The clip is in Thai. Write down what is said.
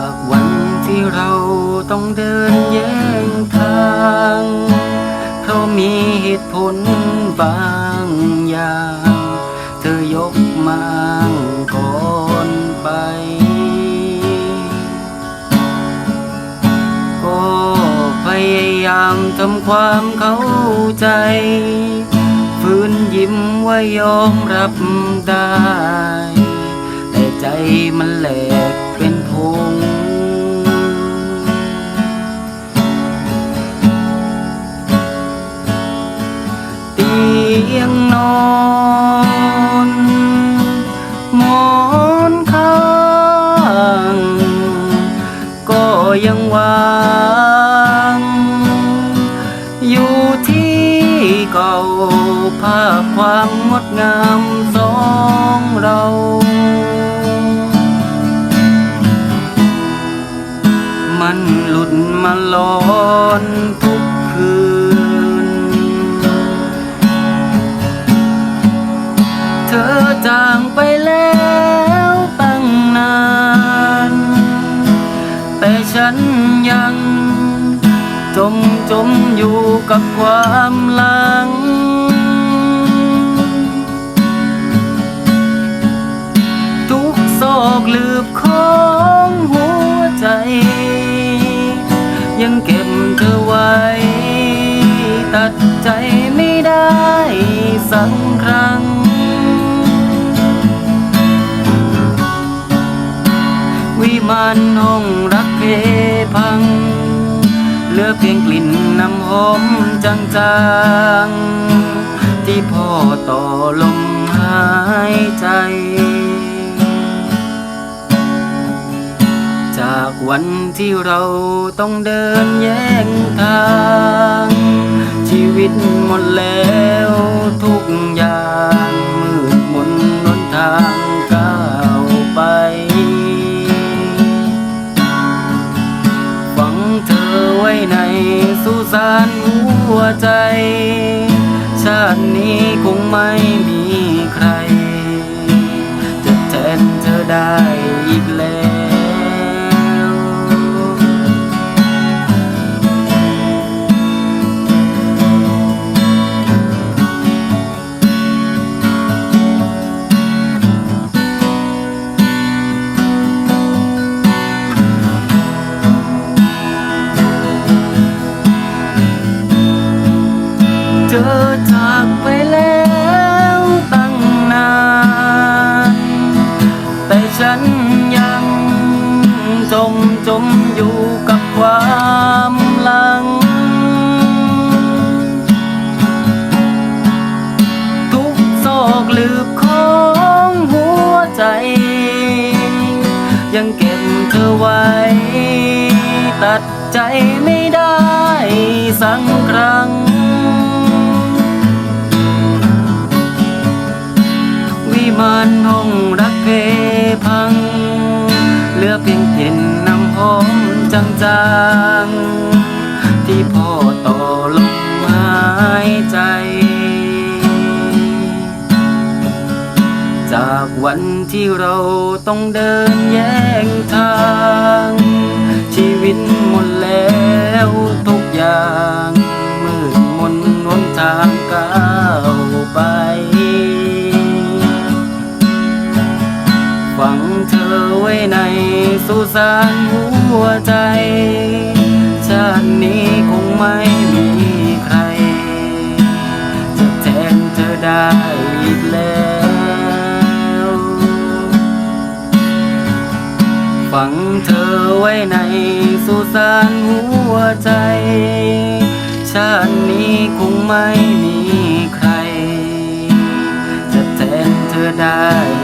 ากวันที่เราต้องเดินแยกทาง เพราะมีเหตุผลบางอย่าง เธอยกมางก่อนไป ก็พยายามทำความเข้าใจฝืนยิ้มว่ายอมรับได้ แต่ใจมันแหลก ที่เก่าภาพความงดงามสองเรามันหลุดมาลอนทุกคืน เธอจางไปแล้วตั้งนาน แต่ฉันยัง จมจมอยู่กับความหลัง ทุกซอกลืบของหัวใจ ยังเก็บเธอไว้ ตัดใจไม่ได้สัก เพียงกลิ่นน้ำหอมจางๆ ที่พ่อต่อลมหายใจ จากวันที่เราต้องเดินแยกทาง ชีวิตหมดแล้ว ในสุสานหัวใจ ชาตินี้คงไม่มี ธอจากไปแล้วตั้งนาน แต่ฉันยังจมจมอยู่กับความหลัง ทุกซอกลืบของหัวใจ ยังเก็บเธอไว้ ตัดใจไม่ได้สักครั้ง มานห้องรักเพพัง เหลือเพียงกลิ่นน้ำหอมจางๆ ที่พ่อต่อลมหายใจ จากวันที่เราต้องเดินแยกทาง ชีวิตหมดแล้วทุกอย่าง สุสานหัวใจ ชาตินี้คงไม่มีใคร จะแทนเธอได้อีกแล้ว ฝังเธอไว้ในสุสานหัวใจ ชาตินี้คงไม่มีใคร จะแทนเธอได้